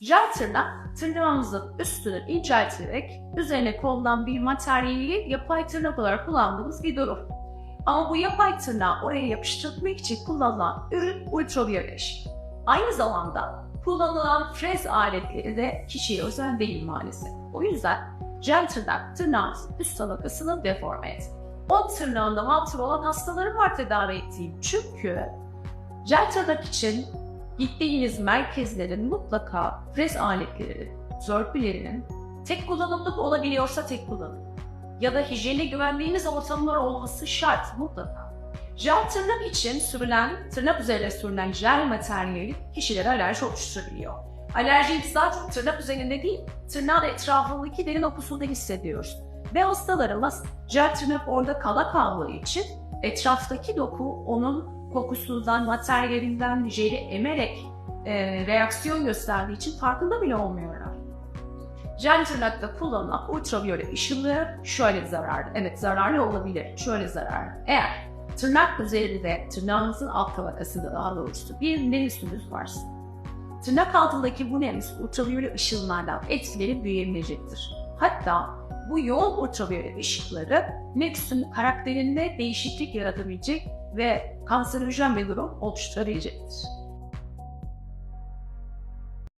Jel tırnağımızın üstünü incelterek üzerine konulan bir materyali yapay tırnak olarak kullandığımız bir durum. Ama bu yapay tırnağı oraya yapıştırmak için kullanılan ürün ultraviyole ışık. Aynı zamanda kullanılan frez aletleri de kişiye özel değil maalesef. O yüzden jel tırnağın üst tabakasını deforme et. O tırnağında mantar olan hastalarım var tedavi ettiğim. Çünkü jel için gittiğiniz merkezlerin mutlaka frez aletleri, törpülerinin tek kullanımlık olabiliyorsa tek kullanım. Ya da hijyene güvendiğiniz ortamlar olması şart mutlaka. Jel tırnak için sürülen, tırnak üzerine sürülen jel materyali kişilere alerji oluşturabiliyor. Alerjiyi zaten tırnak üzerinde değil, tırnağın etrafındaki derin okusunda hissediyoruz. Ve hastalarımız jel tırnak orada kala kaldığı için etraftaki doku onun kokusundan, materyalinden jeli emerek e, reaksiyon gösterdiği için farkında bile olmuyorlar. Jel tırnakta kullanılan ultraviyole ışınları şöyle zararlı. Evet zararlı olabilir. Şöyle zararlı. Eğer tırnak üzerinde tırnağınızın alt tabakasında daha doğrusu bir nerisiniz varsa tırnak altındaki bu neris ultraviyole ışınlardan etkileri büyüyebilecektir. Hatta bu yoğun ultraviyole ışıkları nefsin karakterinde değişiklik yaratabilecek ve kanserojen bir durum oluşturabilecektir.